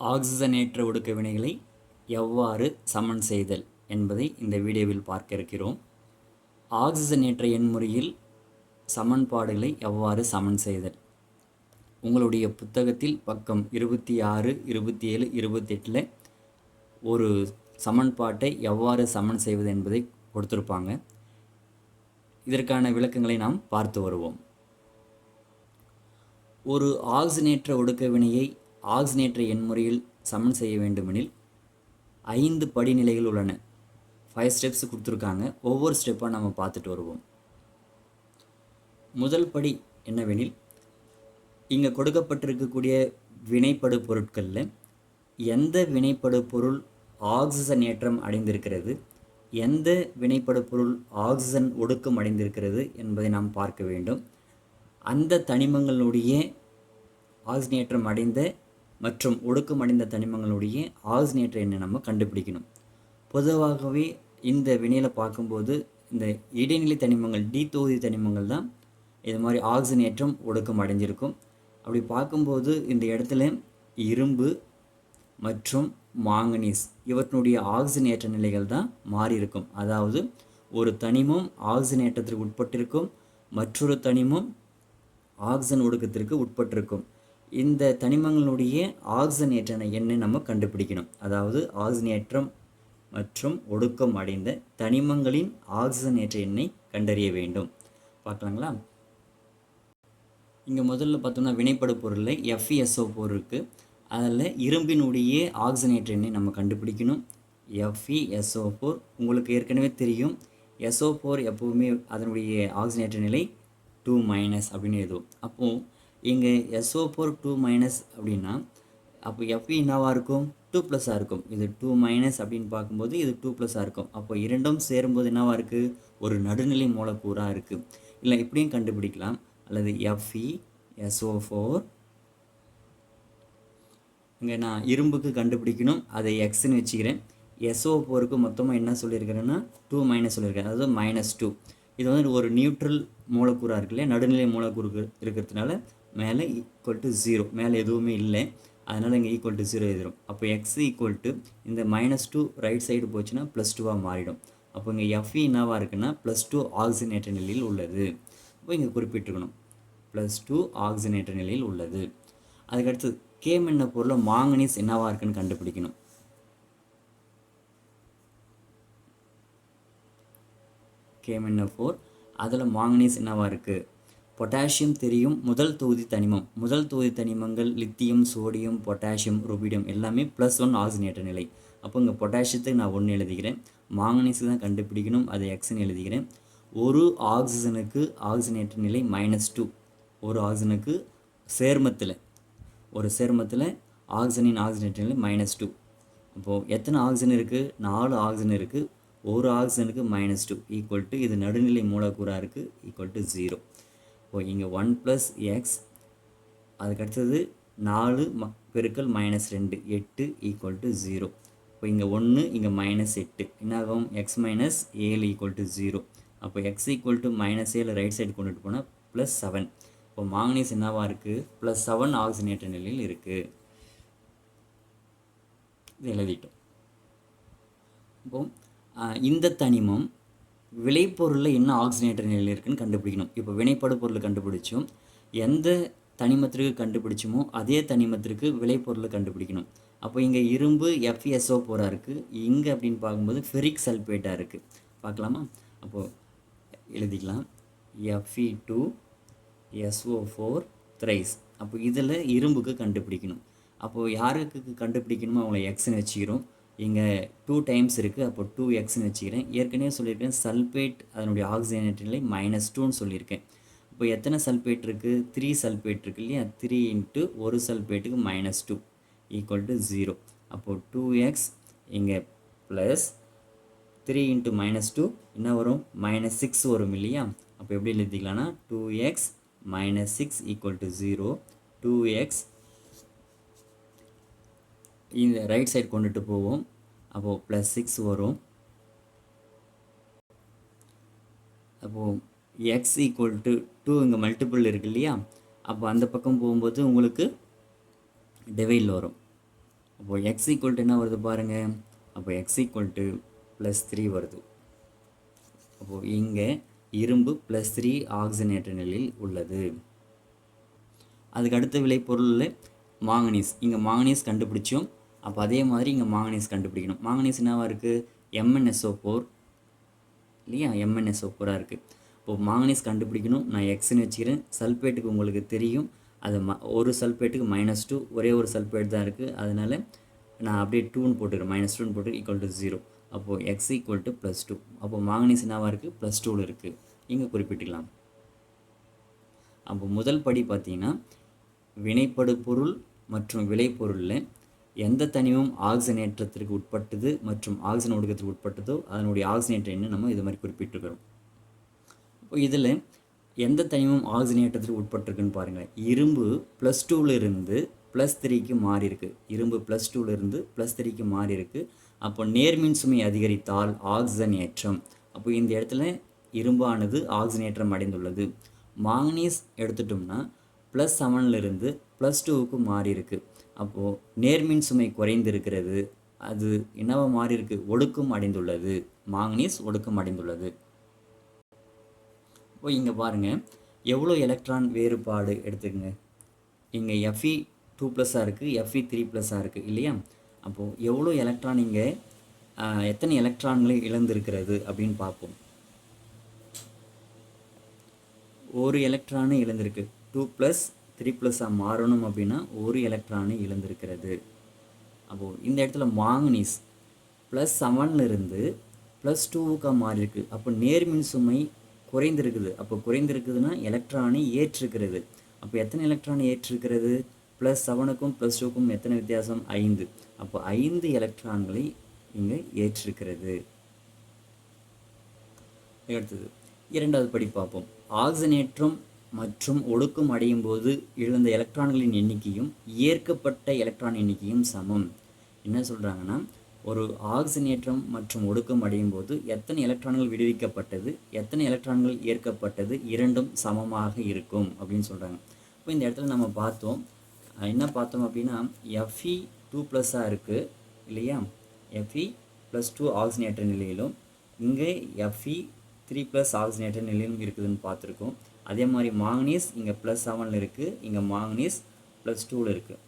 ஆக்சிஜனேற்ற ஒடுக்க வினைகளை எவ்வாறு சமன் செய்தல் என்பதை இந்த வீடியோவில் பார்க்க இருக்கிறோம். ஆக்சிஜனேற்ற எண்முறையில் சமன்பாடுகளை எவ்வாறு சமன் செய்தல்? உங்களுடைய புத்தகத்தில் பக்கம் இருபத்தி ஆறு இருபத்தி ஏழு இருபத்தெட்டில் ஒரு சமன்பாட்டை எவ்வாறு சமன் செய்வது என்பதை கொடுத்துருப்பாங்க. இதற்கான விளக்கங்களை நாம் பார்த்து வருவோம். ஒரு ஆக்சிஜனேற்ற ஒடுக்க வினையை ஆக்சினேற்ற எண்முறையில் சமன் செய்ய வேண்டுமெனில் ஐந்து படிநிலைகள் உள்ளன. ஃபைவ் ஸ்டெப்ஸ் கொடுத்துருக்காங்க. ஒவ்வொரு ஸ்டெப்பாக நம்ம பார்த்துட்டு வருவோம். முதல் படி என்னவெனில் இங்கே கொடுக்கப்பட்டிருக்கக்கூடிய வினைப்படு பொருட்களில் எந்த வினைப்படு பொருள் ஆக்சிஜன் ஏற்றம் அடைந்திருக்கிறது எந்த வினைப்படு பொருள் ஆக்சிஜன் ஒடுக்கம் அடைந்திருக்கிறது என்பதை நாம் பார்க்க வேண்டும். அந்த தனிமங்களுடைய ஆக்சினேற்றம் அடைந்த மற்றும் ஒடுக்கம் அடைந்த தனிமங்களுடைய ஆக்சினேட்டர் என்ன நம்ம கண்டுபிடிக்கணும்? பொதுவாகவே இந்த வினையில் பார்க்கும்போது இந்த இடைநிலை தனிமங்கள் டி தொகுதி தனிமங்கள் தான் இது மாதிரி ஆக்சினேற்றம் ஒடுக்கம் அடைஞ்சிருக்கும் அப்படி பார்க்கும்போது இந்த இடத்துல இரும்பு மற்றும் மாங்கனீஸ் இவற்றினுடைய ஆக்சினேற்ற நிலைகள் தான் மாறி இருக்கும் அதாவது ஒரு தனிமம் ஆக்சினேற்றத்திற்கு உட்பட்டிருக்கும் மற்றொரு தனிமம் ஆக்சிஜன் ஒடுக்கத்திற்கு உட்பட்டிருக்கும். இந்த தனிமங்களுடைய ஆக்சிஜனேற்ற எண்ணை நம்ம கண்டுபிடிக்கணும். அதாவது ஆக்சினேற்றம் மற்றும் ஒடுக்கம் அடைந்த தனிமங்களின் ஆக்சிஜனேற்ற எண்ணை கண்டறிய வேண்டும். பார்க்கலாங்களா? இங்கே முதல்ல பார்த்தோம்னா வினைப்படு பொருளில் எஃப்இஎஸ்ஓ பொருள் இருக்குது அதில் இரும்பினுடைய ஆக்சிஜனேற்ற எண்ணை நம்ம கண்டுபிடிக்கணும். எஃப்இஎஸ்ஓ ஃபோர் உங்களுக்கு ஏற்கனவே தெரியும். எஸ்ஓ ஃபோர் எப்போவுமே அதனுடைய ஆக்சிஜனேற்ற நிலை டூ மைனஸ் அப்படின்னு எதுவும் அப்போது இங்கே எஸ்ஓ ஃபோர் டூ மைனஸ் அப்படின்னா அப்போ எஃப்இ என்னவாக இருக்கும்? டூ ப்ளஸ்ஸாக இருக்கும். இது டூ மைனஸ் அப்படின்னு பார்க்கும்போது இது டூ ப்ளஸ்ஸாக இருக்கும். அப்போ இரண்டும் சேரும்போது என்னவாக இருக்குது ஒரு நடுநிலை மூலக்கூறாக இருக்குது இல்லை இப்படியும் கண்டுபிடிக்கலாம். அல்லது எஃப்இ எஸ்ஓ ஃபோர் இங்கே நான் இரும்புக்கு கண்டுபிடிக்கணும். அதை எக்ஸ்ன்னு வச்சுக்கிறேன். எஸ்ஓ ஃபோருக்கு மொத்தமாக என்ன சொல்லியிருக்கிறேன்னா டூ மைனஸ் சொல்லியிருக்கேன் அதாவது மைனஸ் டூ இது வந்து ஒரு நியூட்ரல் மூலக்கூறாக இருக்கு இல்லையா நடுநிலை மூலக்கூறு இருக்கிறதுனால மேலே ஈக்குவல் டு ஜீரோ மேலே எதுவுமே இல்லை. அதனால் இங்கே ஈக்குவல் டு ஜீரோ எழுதிடும் அப்போ எக்ஸ் ஈக்குவல் டு இந்த மைனஸ் டூ ரைட் சைடு போச்சுன்னா ப்ளஸ் டூவாக மாறிடும். அப்போ இங்கே எஃப்இ என்னவாக இருக்குன்னா ப்ளஸ் டூ ஆக்சினேட்டர் நிலையில் உள்ளது. அப்போ இங்கே குறிப்பிட்டிருக்கணும். ப்ளஸ் டூ ஆக்சினேட்டர் நிலையில் உள்ளது. அதுக்கடுத்து கேம் என்ன பொருளை மாங்கனீஸ் என்னவாக இருக்குன்னு கண்டுபிடிக்கணும். கேமென்ன ஃபோர் அதில் மாங்கனீஸ் என்னவாக இருக்குது பொட்டாசியம் தெரியும் முதல் தொகுதி தனிமம். முதல் தொகுதி தனிமங்கள் லித்தியம் சோடியம் பொட்டாசியம் ருபிடியம் எல்லாமே ப்ளஸ் ஒன் ஆக்சினேட்டர் நிலை. அப்போ இங்கே பொட்டாசியத்துக்கு நான் ஒன்று எழுதிக்கிறேன். மாங்கனீஸுக்கு தான் கண்டுபிடிக்கணும் அதை எக்ஸ்னு எழுதிக்கிறேன். ஒரு ஆக்சிஜனுக்கு ஆக்சினேட்டர் நிலை மைனஸ் டூ ஒரு ஆக்சிஜனுக்கு சேர்மத்தில் ஒரு சேர்மத்தில் ஆக்சிஜனின் ஆக்சினேற்ற நிலை மைனஸ் டூ அப்போது எத்தனை ஆக்சிஜன் இருக்குது நாலு ஆக்சிஜன் இருக்குது ஒரு ஆக்சிஜனுக்கு மைனஸ் டூ ஈக்குவல் டு இது நடுநிலை மூலக்கூறாக இருக்குது ஈக்குவல் டு ஜீரோ இப்போ இங்கே ஒன் ப்ளஸ் எக்ஸ் அதுக்கு அடுத்தது நாலு ம பெருக்கல் மைனஸ் ரெண்டு எட்டு ஈக்குவல் டு ஜீரோ இப்போ இங்கே ஒன்று இங்கே மைனஸ் எட்டு. என்னாகும் எக்ஸ் மைனஸ் ஏழு ஈக்குவல் டு ஜீரோ அப்போ எக்ஸ் ஈக்குவல் டு மைனஸ் ஏழு ரைட் சைடு கொண்டுட்டு போனால் ப்ளஸ் செவன் இப்போ மாங்கனீஸ் என்னவாக இருக்குது ப்ளஸ் செவன் ஆக்சினேற்ற நிலையில் இருக்குது இது எழுதிட்டோம். இப்போ இந்த தனிமம் விளைபொருளில் என்ன ஆக்சினேட்டர் நிலையில் இருக்குன்னு கண்டுபிடிக்கணும். இப்போ வினைப்படு பொருள் கண்டுபிடிச்சோம் எந்த தனிமத்திற்கு கண்டுபிடிச்சோமோ அதே தனிமத்திற்கு விளைபொருளை கண்டுபிடிக்கணும். அப்போ இங்கே இரும்பு எஃப்எஸ்ஓ போராக இருக்குது இங்கே அப்படின்னு பார்க்கும்போது ஃபெரிக் சல்பேட்டாக இருக்குது பார்க்கலாமா? அப்போது எழுதிக்கலாம். FE two SO four thrice அப்போ இதில் இரும்புக்கு கண்டுபிடிக்கணும். அப்போது யாருக்கு கண்டுபிடிக்கணுமோ அவங்கள எக்ஸ்ன்னு வச்சுக்கிறோம். இங்கே டூ டைம்ஸ் இருக்குது அப்போ டூ எக்ஸ்னு வச்சுக்கிறேன். ஏற்கனவே சொல்லியிருக்கேன். சல்பேட் அதனுடைய ஆக்சிஜனேட் நிலை மைனஸ் டூன்னு சொல்லியிருக்கேன். இப்போ எத்தனை சல்பேட் இருக்குது த்ரீ சல்பேட் இருக்குது இல்லையா? த்ரீ இன்ட்டு ஒரு சல்பேட்டுக்கு minus two equal to zero அப்போது டூ எக்ஸ் இங்கே plus three into minus two என்ன வரும்? மைனஸ் சிக்ஸ் வரும் இல்லையா? அப்போ எப்படி எழுதிக்கலாம்னா two x minus six equal to zero two x இந்த ரைட் சைடு கொண்டுட்டு போவோம். அப்போது ப்ளஸ் சிக்ஸ் வரும். அப்போது எக்ஸ் ஈக்குவல் டு டூ இங்கே மல்டிபிள் இருக்கு இல்லையா? அப்போ அந்த பக்கம் போகும்போது உங்களுக்கு டிவைடில் வரும். அப்போது எக்ஸ் ஈக்குவல் டு என்ன வருது பாருங்கள் அப்போ x equal to plus three வருது. அப்போது இங்கே இரும்பு ப்ளஸ் த்ரீ ஆக்சிஜனேட்டர் நிலையில் உள்ளது. அதுக்கு அடுத்த விளைபொருளில் மாங்கனீஸ். இங்கே மாங்கனீஸ் கண்டுபிடிச்சோம். அப்போ அதே மாதிரி இங்கே மாங்கனீஸ் கண்டுபிடிக்கணும். மாங்கனீஸ் என்னவாக இருக்குது எம்என்எஸ்ஓ ஃபோர் இல்லையா? எம்என்எஸ்ஓ ஃபோராக இருக்குது இப்போது மாங்கனீஸ் கண்டுபிடிக்கணும். நான் எக்ஸ்னு வச்சுக்கிறேன். சல்ஃபேட்டுக்கு உங்களுக்கு தெரியும். அது ம ஒரு சல்ஃபேட்டுக்கு மைனஸ் டூ ஒரே ஒரு சல்ஃபேட் தான் இருக்குது அதனால் நான் அப்படியே டூன்னு போட்டுக்கிறேன். மைனஸ் டூன்னு போட்டு ஈக்குவல் டு ஜீரோ அப்போது x equal to plus two அப்போது மாங்கனீஸ் என்னவாக இருக்குது ப்ளஸ் டூவில் இருக்குது இங்கே குறிப்பிட்டுக்கலாம். அப்போ முதல் படி பார்த்தீங்கன்னா வினைப்படு பொருள் மற்றும் விளைபொருளில் எந்த தனிமம் ஆக்சிஜனேற்றத்திற்கு உட்பட்டது மற்றும் ஆக்சிஜன் ஒடுக்கத்திற்கு உட்பட்டதோ அதனுடைய ஆக்சிஜனேற்ற என்ன நம்ம இது மாதிரி குறிப்பிட்டிருக்கிறோம். இப்போ இதில் எந்த தனிமம் ஆக்சிஜனேற்றத்திற்கு உட்பட்டிருக்குன்னு பாருங்கள் இரும்பு ப்ளஸ் டூவிலிருந்து ப்ளஸ் த்ரீக்கு மாறிருக்கு இரும்பு ப்ளஸ் டூவிலிருந்து ப்ளஸ் த்ரீக்கு மாறியிருக்கு அப்போ நேர்மின் சுமை அதிகரித்தால் ஆக்சிஜன் ஏற்றம் அப்போ இந்த இடத்துல இரும்பானது ஆக்சிஜனேற்றம் அடைந்துள்ளது. மாங்கனீஸ் எடுத்துட்டோம்னா ப்ளஸ் செவன்லேருந்து ப்ளஸ் டூவுக்கு மாறி அப்போது நேர்மின் சுமை குறைந்திருக்கிறது. அது என்னவா மாறி இருக்கு. ஒடுக்கம் அடைந்துள்ளது. மாங்கனீஸ் ஒடுக்கம் அடைந்துள்ளது. இப்போ இங்கே பாருங்கள் எவ்வளோ எலக்ட்ரான் வேறுபாடு எடுத்துக்கங்க. இங்கே எஃப்இ டூ ப்ளஸ்ஸாக இருக்குது எஃப்இ த்ரீ ப்ளஸ்ஸாக இருக்குது இல்லையா? அப்போது எவ்வளோ எலக்ட்ரான் இங்கே எத்தனை எலக்ட்ரான்களை இழந்திருக்கிறது அப்படின்னு பார்ப்போம். ஒரு எலக்ட்ரானு இழந்திருக்கு. டூ ப்ளஸ் த்ரீ ப்ளஸ்ஸாக மாறணும் அப்படின்னா ஒரு எலக்ட்ரானை இழந்திருக்கிறது. அப்போது இந்த இடத்துல மாங்கனீஸ் ப்ளஸ் செவன்லேருந்து ப்ளஸ் டூவுக்காக மாறியிருக்கு. அப்போ நேர்மின் சுமை குறைந்திருக்குது. அப்போ குறைந்திருக்குதுன்னா எலக்ட்ரானை ஏற்றிருக்கிறது. அப்போ எத்தனை எலக்ட்ரான் ஏற்றிருக்கிறது? ப்ளஸ் செவனுக்கும் ப்ளஸ் டூக்கும் எத்தனை வித்தியாசம்? ஐந்து. அப்போ ஐந்து எலக்ட்ரான்களை இங்கே ஏற்றிருக்கிறது. அடுத்தது இரண்டாவது படி பார்ப்போம். ஆக்சிஜனேற்றம் மற்றும் ஒடுக்கம் அடையும் போது இழந்த எலக்ட்ரான்களின் எண்ணிக்கையும் ஏற்கப்பட்ட எலக்ட்ரான் எண்ணிக்கையும் சமம். என்ன சொல்கிறாங்கன்னா ஒரு ஆக்சிஜனேற்றம் மற்றும் ஒடுக்கம் அடையும் போது எத்தனை எலக்ட்ரான்கள் விடுவிக்கப்பட்டது எத்தனை எலக்ட்ரான்கள் ஏற்கப்பட்டது இரண்டும் சமமாக இருக்கும் அப்படின்னு சொல்கிறாங்க இப்போ இந்த இடத்துல நம்ம பார்த்தோம். என்ன பார்த்தோம் அப்படின்னா எஃப்இ டூ ப்ளஸ்ஸாக இருக்குது இல்லையா? எஃப்இ ப்ளஸ் டூ ஆக்சிஜனேற்ற நிலையிலும் இங்கே எஃப்இ த்ரீ ப்ளஸ் ஆக்சிஜனேற்ற நிலையிலும் இருக்குதுன்னு பார்த்துருக்கோம். அதே மாதிரி மாங்கனீஸ் இங்கே ப்ளஸ் செவனில் இருக்குது இங்கே மாங்கனீஸ் ப்ளஸ் டூவில் இருக்குது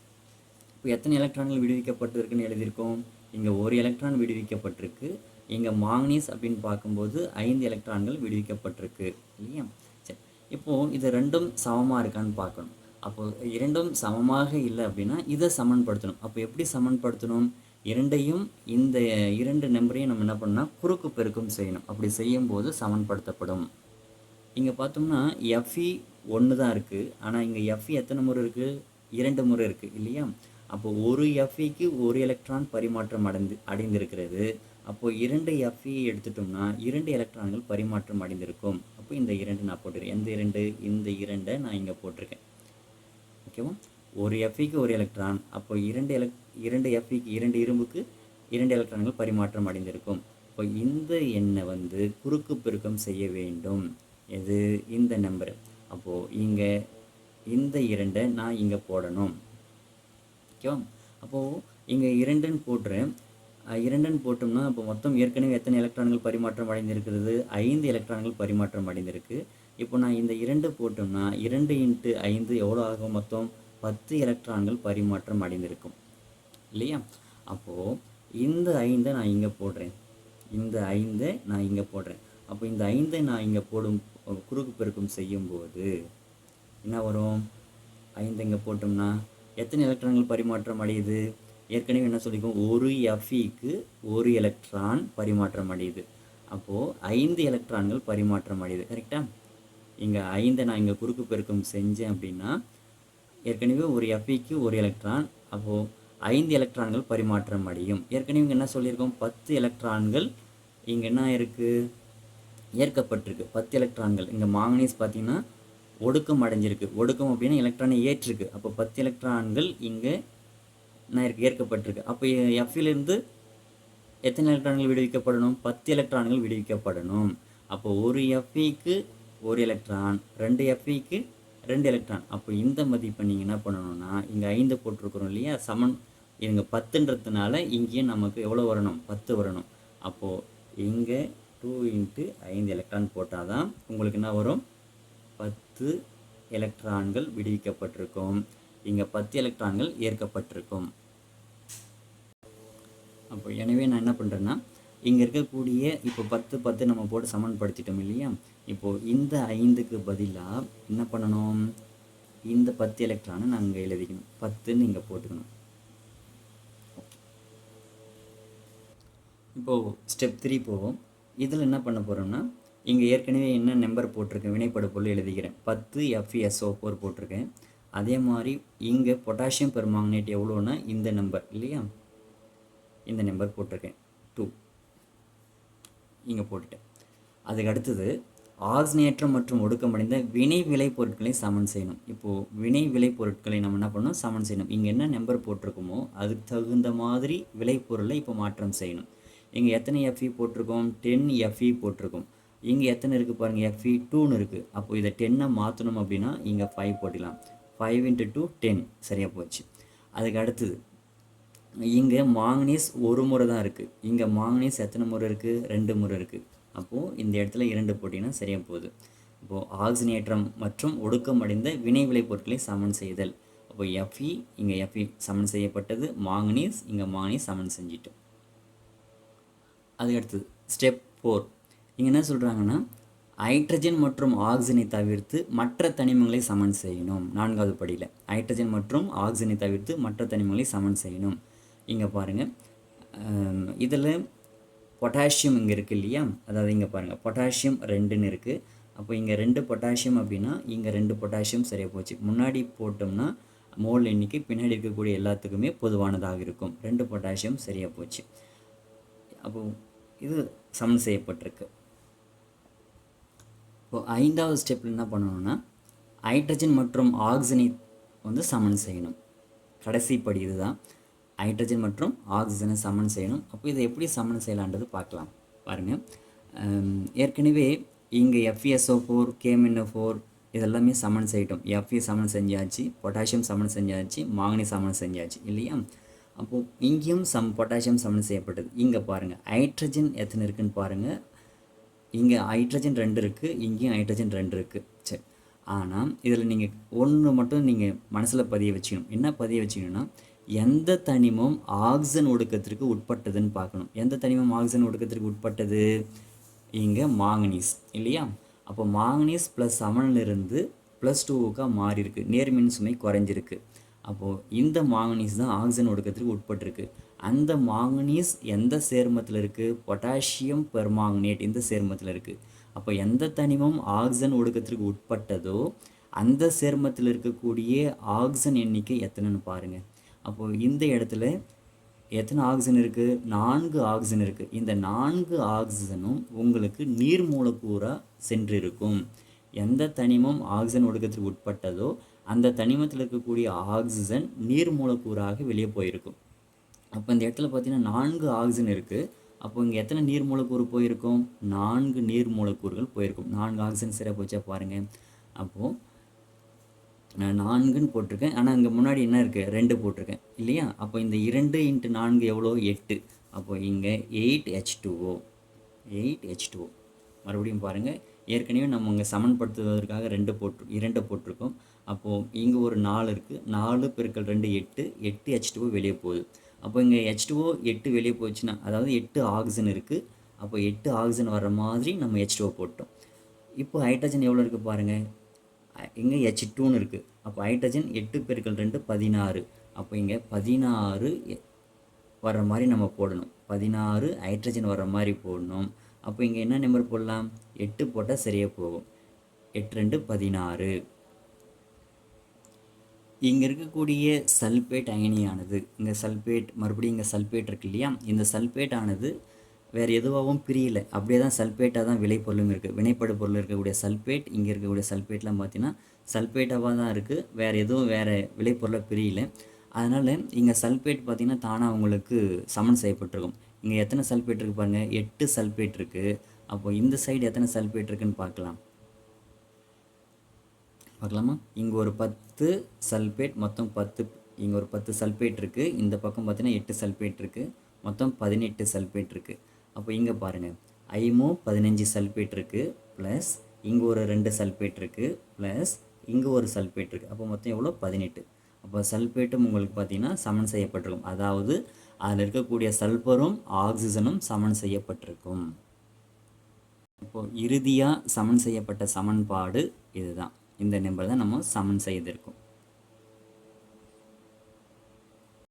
இப்போ எத்தனை எலக்ட்ரான்கள் விடுவிக்கப்பட்டிருக்குன்னு எழுதியிருக்கோம்? இங்கே ஒரு எலக்ட்ரான் விடுவிக்கப்பட்டிருக்கு. இங்கே மாங்கனீஸ் அப்படின்னு பார்க்கும்போது ஐந்து எலக்ட்ரான்கள் விடுவிக்கப்பட்டிருக்கு. இல்லையா? சரி. இப்போது இது ரெண்டும் சமமாக இருக்கான்னு பார்க்கணும். அப்போது இரண்டும் சமமாக இல்லை அப்படின்னா இதை சமன்படுத்தணும். அப்போ எப்படி சமன்படுத்தணும்? இரண்டையும் இந்த இரண்டு நம்பரையும் நம்ம என்ன பண்ணால் குறுக்கு பெருக்கம் செய்யணும். அப்படி செய்யும்போது சமன்படுத்தப்படும். இங்கே பார்த்தோம்னா எஃப்இ ஒன்று தான் இருக்குது ஆனால் இங்கே எஃப்இ எத்தனை முறை இருக்குது இரண்டு முறை இருக்குது இல்லையா? அப்போ ஒரு எஃப்இக்கு ஒரு எலக்ட்ரான் பரிமாற்றம் அடைந்து அடைந்திருக்கிறது. அப்போது இரண்டு எஃப்இ எடுத்துட்டோம்னா இரண்டு எலக்ட்ரான்கள் பரிமாற்றம் அடைந்திருக்கும். அப்போ இந்த இரண்டு நான் போட்டிருக்கேன். எந்த இரண்டு? இந்த இரண்டை நான் இங்கே போட்டிருக்கேன். ஓகேவா ஒரு எஃப்இக்கு ஒரு எலக்ட்ரான் அப்போ இரண்டு எலக் இரண்டு எஃப்இக்கு இரண்டு இரும்புக்கு இரண்டு எலக்ட்ரான்கள் பரிமாற்றம் அடைந்திருக்கும். இப்போ இந்த எண்ணை வந்து குறுக்கு பெருக்கம் செய்ய வேண்டும். இது இந்த நம்பர் அப்போது இங்கே இந்த இரண்டை நான் இங்கே போடணும். ஓகேவா அப்போது இங்கே இரண்டுன்னு போட்டுறேன். இரண்டுன்னு போட்டோம்னா அப்போ மொத்தம் ஏற்கனவே எத்தனை எலக்ட்ரான்கள் பரிமாற்றம் அடைந்திருக்கிறது? ஐந்து எலக்ட்ரான்கள் பரிமாற்றம் அடைந்திருக்கு. இப்போ நான் இந்த இரண்டு போட்டோம்னா இரண்டு இன்ட்டு ஐந்து எவ்வளோ ஆகும் மொத்தம்? பத்து எலக்ட்ரான்கள் பரிமாற்றம் அடைந்திருக்கும். இல்லையா? அப்போது இந்த ஐந்தை நான் இங்கே போடுறேன். இந்த ஐந்தை நான் இங்கே போடுறேன். அப்போ இந்த ஐந்தை நான் இங்கே போடும் குறுக்கு பெருக்கம் செய்யும்போது என்ன வரும்? ஐந்து இங்கே போட்டோம்னா எத்தனை எலக்ட்ரான்கள் பரிமாற்றம் அடையுது? ஏற்கனவே என்ன சொல்லியிருக்கோம்? ஒரு எஃப்இக்கு ஒரு எலக்ட்ரான் பரிமாற்றம் அடையுது. அப்போது ஐந்து எலக்ட்ரான்கள் பரிமாற்றம் அடையுது. கரெக்டாக இங்கே ஐந்தை நான் இங்கே குறுக்கு பெருக்கம் செஞ்சேன் அப்படின்னா ஏற்கனவே ஒரு எஃப்இக்கு ஒரு எலக்ட்ரான் அப்போது ஐந்து எலக்ட்ரான்கள் பரிமாற்றம் அடையும். ஏற்கனவே இங்கே என்ன சொல்லியிருக்கோம்? பத்து எலக்ட்ரான்கள் இங்கே என்ன இருக்குது ஏற்கப்பட்டிருக்கு. பத்து எலக்ட்ரான்கள் இங்கே மாங்கனீஸ் பார்த்தீங்கன்னா ஒடுக்கம் அடைஞ்சிருக்கு. ஒடுக்கம் அப்படின்னா எலக்ட்ரானை ஏற்றிருக்கு. அப்போ பத்து எலக்ட்ரான்கள் இங்கே நான் இருக்கு ஏற்கப்பட்டிருக்கு. அப்போ எஃப்இலிருந்து எத்தனை எலக்ட்ரான்கள் விடுவிக்கப்படணும்? பத்து எலக்ட்ரான்கள் விடுவிக்கப்படணும். அப்போ ஒரு எஃப்இக்கு ஒரு எலக்ட்ரான் ரெண்டு எஃப்இக்கு ரெண்டு எலக்ட்ரான் அப்போ இந்த மதிப்பை நீங்கள் என்ன பண்ணணும்னா இங்கே ஐந்து போட்டிருக்கிறோம் இல்லையா? சமன் இங்கே பத்துன்றதுனால இங்கேயும் நமக்கு எவ்வளோ வரணும்? பத்து வரணும். அப்போது இங்கே டூ இன்ட்டு ஐந்து எலக்ட்ரான் போட்டால் தான் உங்களுக்கு என்ன வரும்? பத்து எலக்ட்ரான்கள் விடுவிக்கப்பட்டிருக்கும். இங்கே பத்து எலக்ட்ரான்கள் ஏற்கப்பட்டிருக்கும். அப்போ எனவே நான் என்ன பண்ணுறேன்னா இங்கே இருக்கக்கூடிய இப்போ பத்து பத்து நம்ம போட்டு சமன்படுத்திட்டோம் இல்லையா? இப்போது இந்த ஐந்துக்கு பதிலாக என்ன பண்ணணும்? இந்த பத்து எலக்ட்ரானை நான் இங்கே எழுதிக்கணும். பத்துன்னு இங்கே போட்டுக்கணும். இப்போது ஸ்டெப் த்ரீ போவோம். இதில் என்ன பண்ண போகிறோம்னா இங்கே ஏற்கனவே என்ன நம்பர் போட்டிருக்கேன் வினைப்படு பொருள் எழுதிக்கிறேன் பத்து எஃப்இஎஸ்ஓ ஃபோர் போட்டிருக்கேன். அதே மாதிரி இங்கே பொட்டாசியம் பெர்மாங்கனேட் எவ்வளோன்னா இந்த நம்பர் இல்லையா? இந்த நம்பர் போட்டிருக்கேன். டூ இங்கே போட்டுட்டேன். அதுக்கு அடுத்தது ஆக்சினேற்றம் மற்றும் ஒடுக்கமடைந்த வினை விலை பொருட்களை சமன் செய்யணும். இப்போது வினை விலை பொருட்களை நம்ம என்ன பண்ணணும்? சமன் செய்யணும். இங்கே என்ன நம்பர் போட்டிருக்கோமோ அதுக்கு தகுந்த மாதிரி விளைபொருளை இப்போ மாற்றம் செய்யணும். இங்கே எத்தனை எஃப்இ போட்டிருக்கோம்? டென் எஃப்இ போட்டிருக்கோம். இங்கே எத்தனை இருக்குது பாருங்கள் எஃப்இ டூன்னு இருக்குது அப்போ இதை டென்னை மாற்றணும் அப்படின்னா இங்கே ஃபைவ் போட்டிடலாம். ஃபைவ் இன்ட்டு டூ டென் சரியாக போச்சு. அதுக்கு அடுத்தது இங்கே மாங்கனீஸ் ஒரு முறை தான் இருக்குது இங்கே மாங்கனீஸ் எத்தனை முறை இருக்குது ரெண்டு முறை இருக்குது அப்போது இந்த இடத்துல இரண்டு போட்டிங்கன்னா சரியாக போகுது. இப்போது ஆக்சினேற்றம் மற்றும் ஒடுக்கம் அடைந்த வினை விளை பொருட்களை சமன் செய்தல். அப்போ எஃப்இ இங்கே எஃப்இ சமன் செய்யப்பட்டது. மாங்கனீஸ் இங்கே மாங்கனீஸ் சமன் செஞ்சிட்டோம். அதுக்கடுத்தது ஸ்டெப் ஃபோர் இங்கே என்ன சொல்கிறாங்கன்னா ஹைட்ரஜன் மற்றும் ஆக்சிஜனை தவிர்த்து மற்ற தனிமங்களை சமன் செய்யணும். நான்காவது படியில். ஹைட்ரஜன் மற்றும் ஆக்சிஜனை தவிர்த்து மற்ற தனிமங்களை சமன் செய்யணும். இங்கே பாருங்கள் இதில் பொட்டாசியம் இங்கே இருக்குது இல்லையா? அதாவது இங்கே பாருங்கள் பொட்டாசியம் ரெண்டுன்னு இருக்குது அப்போ இங்கே ரெண்டு பொட்டாசியம் அப்படின்னா இங்கே ரெண்டு பொட்டாசியம் சரியாக போச்சு. முன்னாடி போட்டோம்னா மோல் எண்ணிக்கை பின்னாடி இருக்கக்கூடிய எல்லாத்துக்குமே பொதுவானதாக இருக்கும். ரெண்டு பொட்டாசியம் சரியாக போச்சு. அப்போது இது சமன் செய்யப்பட்டிருக்கு. இப்போ ஐந்தாவது ஸ்டெப்பில் என்ன பண்ணணும்னா ஹைட்ரஜன் மற்றும் ஆக்சிஜனை வந்து சமன் செய்யணும். கடைசி படி இதுதான். ஹைட்ரஜன் மற்றும் ஆக்சிஜனை சமன் செய்யணும். அப்போ இதை எப்படி சமன் செய்யலான்றது பார்க்கலாம். பாருங்கள் ஏற்கனவே இங்கே எஃப்இஎஸ்ஓ ஃபோர் கேமின்ஓ ஃபோர் இதெல்லாமே சமன் செய்யட்டும். எஃப்இ சமன் செஞ்சாச்சு பொட்டாசியம் சமன் செஞ்சாச்சு மாங்கனி சமன் செஞ்சாச்சு இல்லையா? அப்போது இங்கேயும் சம் பொட்டாசியம் சமன் செய்யப்பட்டது. இங்கே பாருங்கள் ஹைட்ரஜன் எத்தனை இருக்குன்னு பாருங்கள் இங்கே ஹைட்ரஜன் ரெண்டு இருக்குது இங்கேயும் ஹைட்ரஜன் ரெண்டு இருக்குது சரி. ஆனால் இதில் நீங்கள் ஒன்று மட்டும் நீங்கள் மனசில் பதிய வச்சுக்கணும். என்ன பதிய வச்சுக்கணும்னா எந்த தனிமம் ஆக்சிஜன் ஒடுக்கத்திற்கு உட்பட்டதுன்னு பார்க்கணும். எந்த தனிமம் ஆக்சிஜன் ஒடுக்கத்திற்கு உட்பட்டது? இங்கே மாங்கனீஸ் இல்லையா? அப்போ மாங்கனீஸ் ப்ளஸ் செவனிலிருந்து ப்ளஸ் டூவுக்காக மாறியிருக்கு. நேர்மின் சுமை குறைஞ்சிருக்கு. அப்போது இந்த மாங்கனீஸ் தான் ஆக்சிஜன் ஒடுக்கத்திற்கு உட்பட்டிருக்கு. அந்த மாங்கனீஸ் எந்த சேர்மத்தில் இருக்குது பொட்டாசியம் பெர்மாங்கனேட் இந்த சேர்மத்தில் இருக்குது அப்போ எந்த தனிமம் ஆக்சிஜன் ஒடுக்கத்திற்கு உட்பட்டதோ அந்த சேர்மத்தில் இருக்கக்கூடிய ஆக்சிஜன் எண்ணிக்கை எத்தனைன்னு பாருங்கள் அப்போது இந்த இடத்துல எத்தனை ஆக்சிஜன் இருக்குது நான்கு ஆக்சிஜன் இருக்குது இந்த நான்கு ஆக்சிஜனும் உங்களுக்கு நீர் மூலக்கூறாக சென்றிருக்கும். எந்த தனிமம் ஆக்சிஜன் ஒடுக்கத்திற்கு உட்பட்டதோ அந்த தனிமத்தில் இருக்கக்கூடிய ஆக்சிஜன் நீர் மூலக்கூறாக வெளியே போயிருக்கும். அப்போ இந்த இடத்துல பார்த்தீங்கன்னா நான்கு ஆக்சிஜன் இருக்குது அப்போ இங்கே எத்தனை நீர் மூலக்கூறு போயிருக்கும்? நான்கு நீர் மூலக்கூறுகள் போயிருக்கும். நான்கு ஆக்சிஜன் சரியாக போச்சா பாருங்கள் அப்போது நான் நான்குன்னு போட்டிருக்கேன். ஆனால் இங்கே முன்னாடி என்ன இருக்குது ரெண்டு போட்டிருக்கேன். இல்லையா? அப்போ இந்த இரண்டு இன்ட்டு நான்கு எவ்வளோ? எட்டு. அப்போ இங்கே eight H two O eight H two O மறுபடியும் பாருங்கள் ஏற்கனவே நம்ம இங்கே சமன்படுத்துவதற்காக ரெண்டு போட்டு இரண்டு போட்டிருக்கோம். அப்போது இங்கே ஒரு நாலு இருக்குது நாலு பெருக்கள் ரெண்டு எட்டு எட்டு ஹெச் வெளியே போகுது. அப்போ இங்கே ஹெச்டிஓ எட்டு வெளியே போச்சுன்னா அதாவது எட்டு ஆக்சிஜன் இருக்குது அப்போ எட்டு ஆக்சிஜன் வர்ற மாதிரி நம்ம ஹெச்டிஓ போட்டோம். இப்போ ஹைட்ரஜன் எவ்வளோ இருக்குது பாருங்கள் இங்கே ஹெச் டூன்னு இருக்குது அப்போ ஹைட்ரஜன் எட்டு பெருக்கள் ரெண்டு பதினாறு. அப்போ இங்கே பதினாறு எ- வர்ற மாதிரி நம்ம போடணும். பதினாறு ஹைட்ரஜன் வர்ற மாதிரி போடணும். அப்போ இங்கே என்ன நம்பர் போடலாம்? எட்டு போட்டால் சரியாக போகும். எட்டு ரெண்டு பதினாறு. இங்கே இருக்கக்கூடிய சல்பேட் அயனியானது இங்கே சல்பேட் மறுபடியும் இங்கே சல்பேட் இருக்கு இல்லையா? இந்த சல்பேட் ஆனது வேறு எதுவாகவும் பிரியலை. அப்படியே தான் சல்பேட்டாக தான் விளைபொருளும் இருக்குது வினைப்படு பொருள் இருக்கக்கூடிய சல்பேட் இங்கே இருக்கக்கூடிய சல்பேட்லாம் பார்த்தீங்கன்னா சல்பேட்டாவாக தான் இருக்குது வேறு எதுவும் வேறு விளைபொருளாக பிரியலை. அதனால் இங்கே சல்பேட் பார்த்திங்கன்னா தானாக உங்களுக்கு சமன் செய்யப்பட்டிருக்கும். இங்கே எத்தனை சல்பேட் இருக்குது பாருங்கள் எட்டு சல்பேட் இருக்குது அப்போ இந்த சைடு எத்தனை சல்பேட் இருக்குன்னு பார்க்கலாம். பார்க்கலாமா? இங்கே ஒரு பத்து சல்பேட் மொத்தம் பத்து இங்கே ஒரு பத்து சல்பேட் இருக்குது இந்த பக்கம் பார்த்தீங்கன்னா எட்டு சல்பேட் இருக்குது மொத்தம் பதினெட்டு சல்பேட் இருக்குது அப்போ இங்கே பாருங்கள் ஐமோ பதினஞ்சு சல்பேட் இருக்குது ப்ளஸ் இங்கே ஒரு ரெண்டு சல்பேட் இருக்குது ப்ளஸ் இங்கே ஒரு சல்பேட் இருக்குது அப்போ மொத்தம் எவ்வளோ பதினெட்டு. அப்போ சல்பேட்டும் உங்களுக்கு பார்த்தீங்கன்னா சமன் செய்யப்பட்டிருக்கும். அதாவது அதில் இருக்கக்கூடிய சல்பரும் ஆக்சிஜனும் சமன் செய்யப்பட்டிருக்கும். இப்போது இறுதியாக சமன் செய்யப்பட்ட சமன்பாடு இதுதான். இந்த நம்பர் தான் நம்ம சமன் செய்திருக்கோம்.